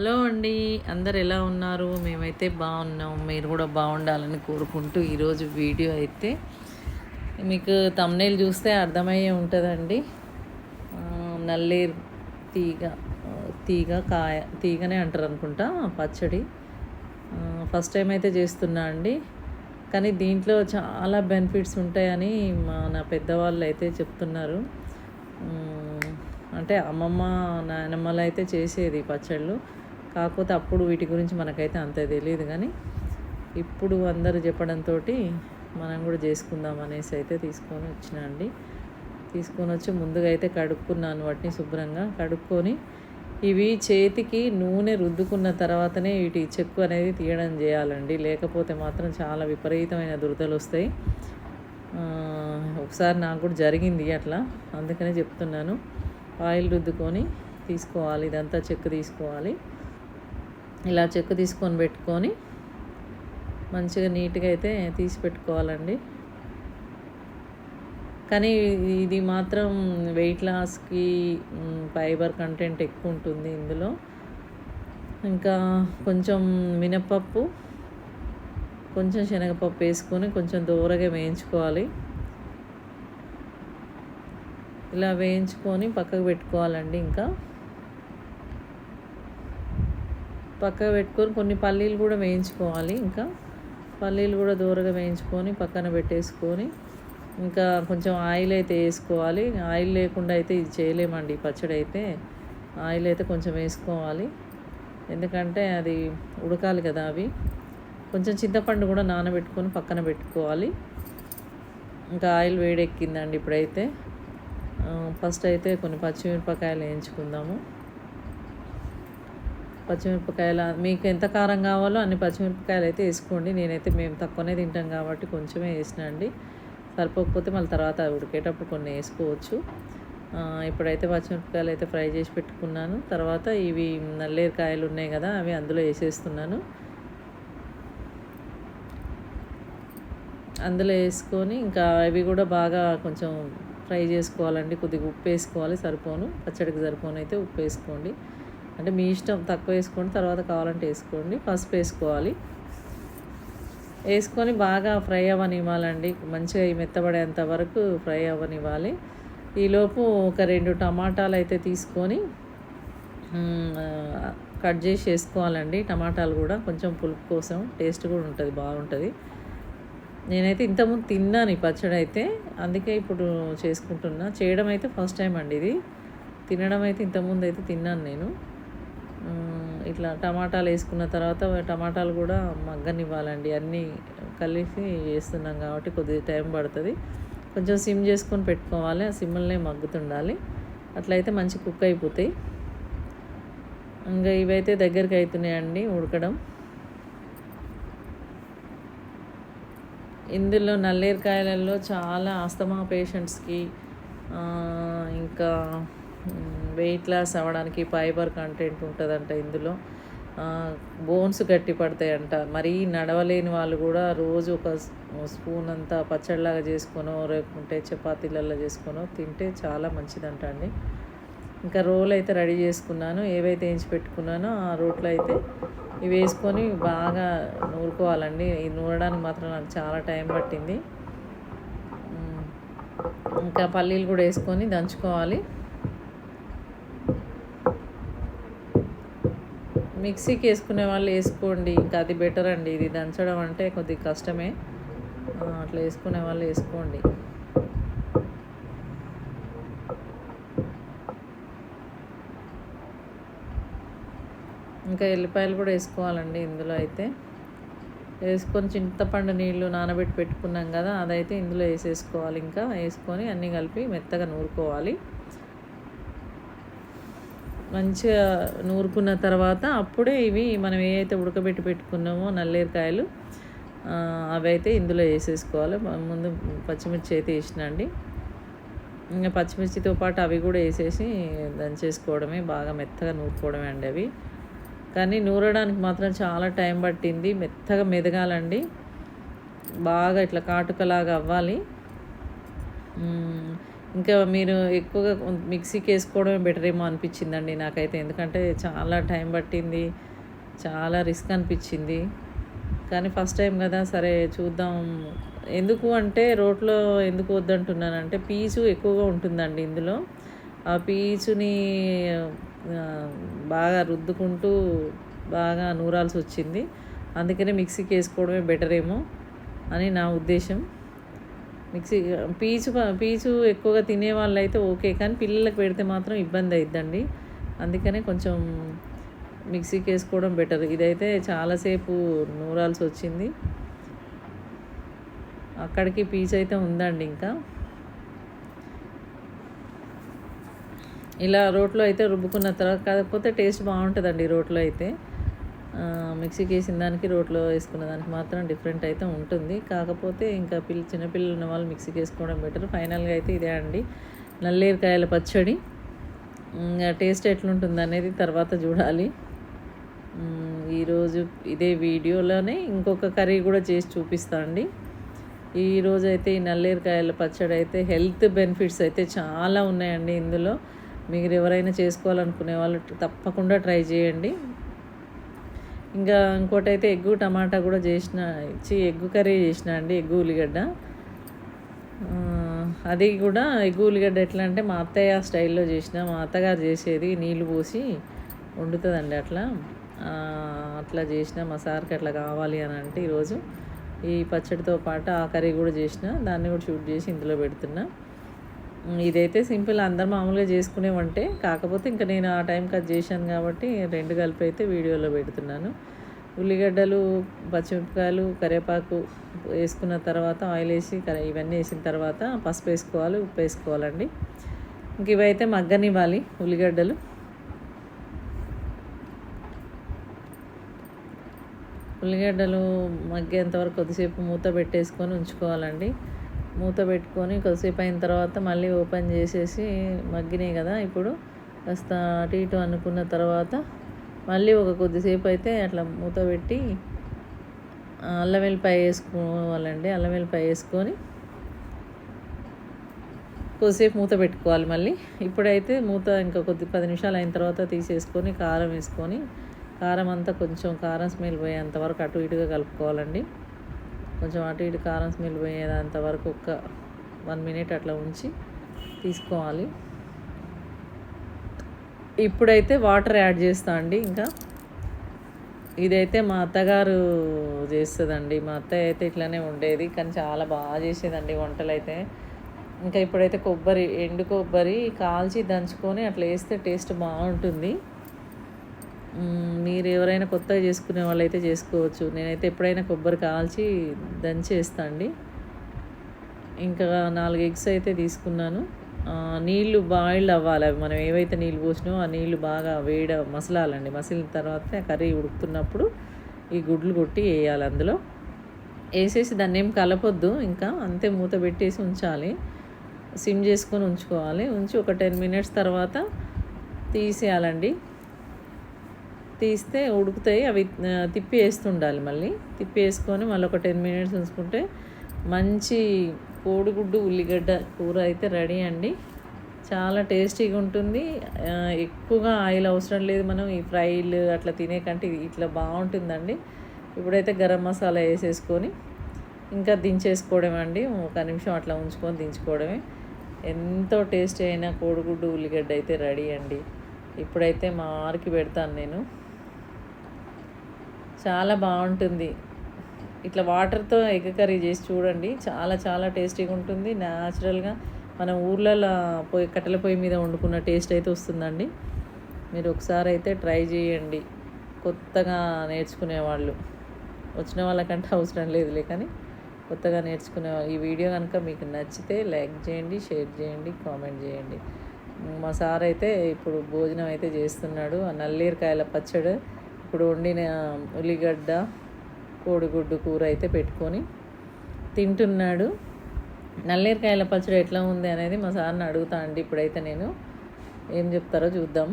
Hello అండి అందరు ఎలా ఉన్నారు? మేమైతే బాగున్నాం. మీరు కూడా బాగుండాలని కోరుకుంటూ ఈరోజు వీడియో అయితే మీకు తమ్నేల్ చూస్తే అర్థమయ్యే ఉంటుందండి. నల్లేరు తీగ తీగ కాయ తీగనే అంటారు అనుకుంటా పచ్చడి. ఫస్ట్ టైం అయితే చేస్తున్నా అండి. కానీ దీంట్లో చాలా బెనిఫిట్స్ ఉంటాయని మా నా పెద్దవాళ్ళు అయితే చెప్తున్నారు. అంటే అమ్మమ్మ నాయనమ్మలు అయితే చేసేది పచ్చళ్ళు. కాకపోతే అప్పుడు వీటి గురించి మనకైతే అంత తెలియదు కానీ ఇప్పుడు అందరూ చెప్పడంతో మనం కూడా చేసుకుందాం అనేసి అయితే తీసుకొని వచ్చినా అండి. తీసుకొని వచ్చి ముందుగా అయితే కడుక్కున్నాను వాటిని శుభ్రంగా. కడుక్కొని ఇవి చేతికి నూనె రుద్దుకున్న తర్వాతనే వీటి చెక్కు అనేది తీయడం చేయాలండి. లేకపోతే మాత్రం చాలా విపరీతమైన దురదలు వస్తాయి. ఒకసారి నాకు కూడా జరిగింది అట్లా. అందుకనే చెప్తున్నాను. ఆయిల్ రుద్దుకొని తీసుకోవాలి. ఇదంతా చెక్కు తీసుకోవాలి. ఇలా చెక్కు తీసుకొని పెట్టుకొని మంచిగా నీట్గా అయితే తీసి పెట్టుకోవాలండి. కానీ ఇది మాత్రం వెయిట్ లాస్కి ఫైబర్ కంటెంట్ ఎక్కువ ఉంటుంది ఇందులో. ఇంకా కొంచెం మినపప్పు కొంచెం శనగపప్పు వేసుకొని కొంచెం దూరగా వేయించుకోవాలి. ఇలా వేయించుకొని పక్కకు పెట్టుకోవాలండి ఇంకా. పక్కకు పెట్టుకొని కొన్ని పల్లీలు కూడా వేయించుకోవాలి ఇంకా. పల్లీలు కూడా దూరగా వేయించుకొని పక్కన పెట్టేసుకొని ఇంకా కొంచెం ఆయిల్ అయితే వేసుకోవాలి. ఆయిల్ లేకుండా అయితే ఇది చేయలేమండి పచ్చడి అయితే. ఆయిల్ అయితే కొంచెం వేసుకోవాలి. ఎందుకంటే అది ఉడకాలి కదా అవి. కొంచెం చింతపండు కూడా నానబెట్టుకొని పక్కన పెట్టుకోవాలి. ఇంకా ఆయిల్ వేడెక్కిందండి ఇప్పుడైతే. ఫస్ట్ అయితే కొన్ని పచ్చిమిరపకాయలు వేయించుకుందాము. పచ్చిమిరపకాయలు మీకు ఎంత కారం కావాలో అన్ని పచ్చిమిరపకాయలు అయితే వేసుకోండి. నేనైతే మేము తక్కువనే తింటాం కాబట్టి కొంచెమే వేసిన అండి. సరిపోకపోతే మళ్ళీ తర్వాత ఉడికేటప్పుడు కొన్ని వేసుకోవచ్చు. ఇప్పుడైతే పచ్చిమిరపకాయలు అయితే ఫ్రై చేసి పెట్టుకున్నాను. తర్వాత ఇవి నల్లేరికాయలు ఉన్నాయి కదా అవి అందులో వేసేస్తున్నాను. అందులో వేసుకొని ఇంకా అవి కూడా బాగా కొంచెం ఫ్రై చేసుకోవాలండి. కొద్దిగా ఉప్పు వేసుకోవాలి సరిపోను. పచ్చడికి సరిపోను అయితే ఉప్పు వేసుకోండి. అంటే మీ ఇష్టం తక్కువ వేసుకోండి తర్వాత కావాలంటే వేసుకోండి. పసుపు వేసుకోవాలి. వేసుకొని బాగా ఫ్రై అవ్వనివ్వాలండి. మంచిగా ఈ మెత్తబడేంత వరకు ఫ్రై అవ్వనివ్వాలి. ఈలోపు ఒక రెండు టమాటాలు అయితే తీసుకొని కట్ చేసి వేసుకోవాలండి. టమాటాలు కూడా కొంచెం పులుపు కోసం టేస్ట్ కూడా ఉంటుంది బాగుంటుంది. నేనైతే ఇంతకుముందు తిన్నాను ఈ పచ్చడి అయితే. అందుకే ఇప్పుడు చేసుకుంటున్నా. చేయడం అయితే ఫస్ట్ టైం అండి ఇది. తినడం అయితే ఇంతకుముందు అయితే తిన్నాను నేను. ఇట్లా టమాటాలు వేసుకున్న తర్వాత టమాటాలు కూడా మగ్గనివ్వాలండి. అన్నీ కలిసి వేస్తున్నాం కాబట్టి కొద్దిగా టైం పడుతుంది. కొంచెం సిమ్ చేసుకొని పెట్టుకోవాలి. ఆ సిమ్లనే మగ్గుతుండాలి. అట్లయితే మంచి కుక్ అయిపోతాయి. ఇంకా ఇవైతే దగ్గరికి అవుతున్నాయండి ఉడకడం. ఇందులో నల్లేరికాయలలో చాలా ఆస్తమా పేషెంట్స్కి ఇంకా వెయిట్ లాస్ అవ్వడానికి ఫైబర్ కంటెంట్ ఉంటుందంట ఇందులో. బోన్స్ గట్టి పడతాయంట. మరీ నడవలేని వాళ్ళు కూడా రోజు ఒక స్పూన్ అంతా పచ్చడిలాగా చేసుకొనో లేకుంటే చపాతీలలో చేసుకొనో తింటే చాలా మంచిదంట అండి. ఇంకా రోల్ అయితే రెడీ చేసుకున్నాను. ఏవైతే వేయించి పెట్టుకున్నానో ఆ రోట్లో అయితే ఇవి వేసుకొని బాగా నూరుకోవాలండి. ఇది నూరడానికి మాత్రం నాకు చాలా టైం పట్టింది. ఇంకా పల్లీలు కూడా వేసుకొని దంచుకోవాలి. మిక్సీకి వేసుకునే వాళ్ళు వేసుకోండి. ఇంకా అది బెటర్ అండి. ఇది దంచడం అంటే కొద్దిగా కష్టమే. అట్లా వేసుకునే వాళ్ళు వేసుకోండి. ఇంకా ఎల్లిపాయలు కూడా వేసుకోవాలండి ఇందులో అయితే. వేసుకొని చింతపండు నీళ్ళు నానబెట్టి పెట్టుకున్నాం కదా అదైతే ఇందులో వేసేసుకోవాలి. ఇంకా వేసుకొని అన్నీ కలిపి మెత్తగా నూరుకోవాలి. మంచిగా నూరుకున్న తర్వాత అప్పుడే ఇవి మనం ఏవైతే ఉడకబెట్టి పెట్టుకున్నామో నల్లేరుకాయలు అవి అయితే ఇందులో వేసేసుకోవాలి. ముందు పచ్చిమిర్చి అయితే వేసినండి. ఇంకా పచ్చిమిర్చితో పాటు అవి కూడా వేసేసి దంచేసుకోవడమే బాగా మెత్తగా నూరుకోవడమే అండి అవి. కానీ నూరడానికి మాత్రం చాలా టైం పట్టింది మెత్తగా మెదగాలండి. బాగా ఇట్లా కాటుకలాగా అవ్వాలి. ఇంకా మీరు ఎక్కువగా మిక్సీకి వేసుకోవడమే బెటర్ ఏమో అనిపించిందండి నాకైతే. ఎందుకంటే చాలా టైం పట్టింది చాలా రిస్క్ అనిపించింది. కానీ ఫస్ట్ టైం కదా సరే చూద్దాం. ఎందుకు అంటే రోట్లో ఎందుకు వద్దంటున్నానంటే పీచు ఎక్కువగా ఉంటుందండి ఇందులో. ఆ పీచుని బాగా రుద్దుకుంటూ బాగా నూరాల్సి వచ్చింది. అందుకనే మిక్సీకి వేసుకోవడమే బెటర్ ఏమో అని నా ఉద్దేశం. మిక్సీ పీచు పీచు ఎక్కువగా తినే వాళ్ళు అయితే ఓకే కానీ పిల్లలకు పెడితే మాత్రం ఇబ్బంది అయిద్దండి. అందుకనే కొంచెం మిక్సీకి వేసుకోవడం బెటర్. ఇదైతే చాలాసేపు నూరాల్సి వచ్చింది. అక్కడికి పీచు అయితే ఉందండి ఇంకా. ఇలా రోట్లో అయితే రుబ్బుకున్న తర్వాత కాకపోతే టేస్ట్ బాగుంటుందండి రోట్లో అయితే. మిక్సీకి వేసిన దానికి రోట్లో వేసుకున్న దానికి మాత్రం డిఫరెంట్ అయితే ఉంటుంది. కాకపోతే ఇంకా పిల్ల చిన్నపిల్లలు ఉన్న వాళ్ళు మిక్సీకి వేసుకోవడం బెటర్. ఫైనల్గా అయితే ఇదే అండి. నల్లేరికాయల పచ్చడి. ఇంకా టేస్ట్ ఎట్లుంటుంది అనేది తర్వాత చూడాలి. ఈరోజు ఇదే వీడియోలోనే ఇంకొక కర్రీ కూడా చేసి చూపిస్తా అండి. ఈరోజు అయితే ఈ నల్లేరికాయల పచ్చడి అయితే హెల్త్ బెనిఫిట్స్ అయితే చాలా ఉన్నాయండి ఇందులో. మీరు ఎవరైనా చేసుకోవాలనుకునే వాళ్ళు తప్పకుండా ట్రై చేయండి. ఇంకా ఇంకోటి అయితే ఎగ్గు టమాటా కూడా చేసిన ఇచ్చి ఎగ్గు కర్రీ చేసిన అండి ఎగ్గు ఉల్లిగడ్డ. అది కూడా ఎగ్గు ఉల్లిగడ్డ ఎట్లా అంటే మా అత్తయ్య స్టైల్లో చేసిన మా అత్తగారు చేసేది నీళ్ళు పోసి వండుతుందండి అట్లా. అట్లా చేసిన మా సార్కి అట్లా కావాలి అని అంటే ఈరోజు ఈ పచ్చడితో పాటు ఆ కర్రీ కూడా చేసిన దాన్ని కూడా షూట్ చేసి ఇందులో పెడుతున్నా. ఇదైతే సింపుల్ అందరు మామూలుగా చేసుకునే వంటే కాకపోతే ఇంకా నేను ఆ టైంకి అది చేశాను కాబట్టి రెండు కలిపి అయితే వీడియోలో పెడుతున్నాను. ఉల్లిగడ్డలు పచ్చిమిరపకాయలు కరివేపాకు వేసుకున్న తర్వాత ఆయిల్ వేసి ఇవన్నీ వేసిన తర్వాత పసుపు వేసుకోవాలి ఉప్పు వేసుకోవాలండి. ఇంక ఇవైతే మగ్గనివ్వాలి ఉల్లిగడ్డలు. ఉల్లిగడ్డలు మగ్గేంతవరకు కొద్దిసేపు మూత పెట్టేసుకొని ఉంచుకోవాలండి. మూత పెట్టుకొని కొద్దిసేపు అయిన తర్వాత మళ్ళీ ఓపెన్ చేసేసి మగ్గినాయి కదా ఇప్పుడు. కాస్త అటు ఇటు అనుకున్న తర్వాత మళ్ళీ ఒక కొద్దిసేపు అయితే అట్లా మూత పెట్టి అల్లం వెల్లిపాయ వేసుకోవాలండి. అల్లం వెల్లిపాయ వేసుకొని కొద్దిసేపు మూత పెట్టుకోవాలి మళ్ళీ. ఇప్పుడైతే మూత ఇంకా కొద్ది పది నిమిషాలు అయిన తర్వాత తీసేసుకొని కారం వేసుకొని కారం అంతా కొంచెం కారం స్మెల్ పోయేంత వరకు అటు ఇటుగా కలుపుకోవాలండి. కొంచెం అటు ఇటు కారం స్మెల్ పోయేదంత వరకు ఒక వన్ మినిట్ అట్లా ఉంచి తీసుకోవాలి. ఇప్పుడైతే వాటర్ యాడ్ చేస్తా అండి ఇంకా. ఇదైతే మా అత్తగారు చేస్తుందండి. మా అత్తయ్య అయితే ఇట్లానే ఉండేది కానీ చాలా బాగా చేసేదండి వంటలు అయితే ఇంకా ఇప్పుడైతే కొబ్బరి ఎండు కొబ్బరి కాల్చి దంచుకొని అట్లా వేస్తే టేస్ట్ బాగుంటుంది. మీరు ఎవరైనా కొత్తగా చేసుకునే వాళ్ళైతే చేసుకోవచ్చు. నేనైతే ఎప్పుడైనా కొబ్బరి కాల్చి దంచేస్తా అండి. ఇంకా నాలుగు ఎగ్స్ అయితే తీసుకున్నాను. నీళ్ళు బాయిల్ అవ్వాలి. అవి మనం ఏవైతే నీళ్ళు పోసినామో ఆ నీళ్ళు బాగా వేడ మసలాలండి. మసిలిన తర్వాత కర్రీ ఉడుకుతున్నప్పుడు ఈ గుడ్లు కొట్టి వేయాలి అందులో. వేసేసి దాన్ని ఏం కలపొద్దు. ఇంకా అంతే మూత పెట్టేసి ఉంచాలి. సిమ్ చేసుకొని ఉంచుకోవాలి. ఉంచి ఒక టెన్ మినిట్స్ తర్వాత తీసేయాలండి. తీస్తే ఉడుకుతాయి అవి తిప్పి వేస్తుండాలి మళ్ళీ. తిప్పి వేసుకొని మళ్ళీ ఒక టెన్ మినిట్స్ ఉంచుకుంటే మంచి కోడిగుడ్డు ఉల్లిగడ్డ కూర అయితే రెడీ అండి. చాలా టేస్టీగా ఉంటుంది. ఎక్కువగా ఆయిల్ అవసరం లేదు మనం ఈ ఫ్రైలు అట్లా తినే కంటే ఇట్లా బాగుంటుందండి. ఇప్పుడైతే గరం మసాలా వేసేసుకొని ఇంకా దించేసుకోవడమే అండి. ఒక నిమిషం అట్లా ఉంచుకొని దించుకోవడమే. ఎంతో టేస్టీ అయిన కోడిగుడ్డు ఉల్లిగడ్డ అయితే రెడీ అండి. ఇప్పుడైతే మా ఆరికి పెడతాను నేను. చాలా బాగుంటుంది. ఇట్లా వాటర్తో ఎగ్ కర్రీ చేసి చూడండి. చాలా చాలా టేస్టీగా ఉంటుంది. న్యాచురల్గా మన ఊర్లలో పొయ్యి కట్టెల పొయ్యి మీద వండుకున్న టేస్ట్ అయితే వస్తుందండి. మీరు ఒకసారి అయితే ట్రై చేయండి. కొత్తగా నేర్చుకునే వాళ్ళు వచ్చిన వాళ్ళకంటే అవసరం లేదులే కానీ కొత్తగా నేర్చుకునే వాళ్ళు ఈ వీడియో కనుక మీకు నచ్చితే లైక్ చేయండి షేర్ చేయండి కామెంట్ చేయండి. మా సార్ అయితే ఇప్పుడు భోజనం అయితే చేస్తున్నాడు. ఆ నల్లేరుకాయల పచ్చడి ఇప్పుడు వండిన ఉల్లిగడ్డ కోడిగుడ్డు కూర అయితే పెట్టుకొని తింటున్నాడు. నల్లేరికాయల పచ్చడి ఎట్లా ఉంది అనేది మా సార్ని అడుగుతా అండి ఇప్పుడైతే నేను. ఏం చెప్తారో చూద్దాం.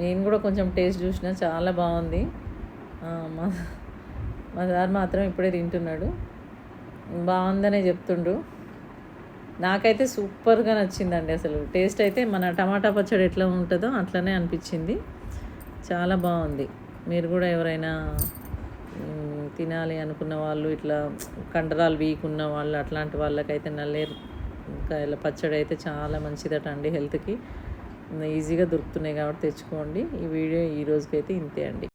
నేను కూడా కొంచెం టేస్ట్ చూసిన చాలా బాగుంది. మా మా సార్ మాత్రం ఇప్పుడే తింటున్నాడు. బాగుందనే చెప్తుండు నాకైతే సూపర్గా నచ్చిందండి అసలు. టేస్ట్ అయితే మన టమాటా పచ్చడి ఎట్లా ఉంటుందో అట్లనే అనిపించింది. చాలా బాగుంది. మీరు కూడా ఎవరైనా తినాలి అనుకున్న వాళ్ళు ఇట్లా కండరాలు వీక్ ఉన్న వాళ్ళు అట్లాంటి వాళ్ళకైతే నల్లేరు కాయల పచ్చడి అయితే చాలా మంచిదట అండి హెల్త్కి. ఈజీగా దొరుకుతున్నాయి కాబట్టి తెచ్చుకోండి. ఈ వీడియో ఈ రోజుకైతే ఇంతే అండి.